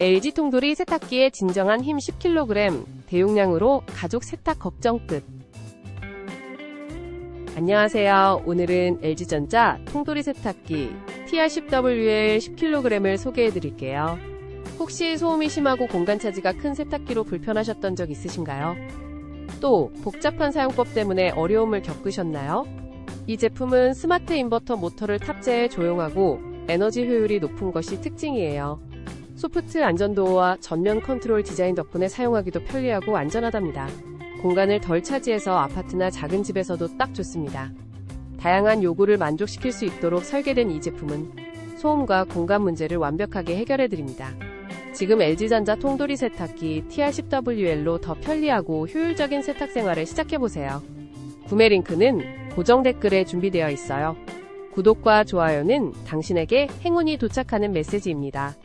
LG 통돌이 세탁기의 진정한 힘 10kg, 대용량으로 가족 세탁 걱정 끝. 안녕하세요. 오늘은 LG전자 통돌이 세탁기 TR10WL 10kg을 소개해 드릴게요. 혹시 소음이 심하고 공간 차지가 큰 세탁기로 불편하셨던 적 있으신가요? 또 복잡한 사용법 때문에 어려움을 겪으셨나요? 이 제품은 스마트 인버터 모터를 탑재해 조용하고 에너지 효율이 높은 것이 특징이에요. 소프트 안전도어와 전면 컨트롤 디자인 덕분에 사용하기도 편리하고 안전하답니다. 공간을 덜 차지해서 아파트나 작은 집에서도 딱 좋습니다. 다양한 요구를 만족시킬 수 있도록 설계된 이 제품은 소음과 공간 문제를 완벽하게 해결해 드립니다. 지금 LG전자 통돌이 세탁기 TR10WL로 더 편리하고 효율적인 세탁 생활을 시작해보세요. 구매 링크는 고정 댓글에 준비되어 있어요. 구독과 좋아요는 당신에게 행운이 도착하는 메시지입니다.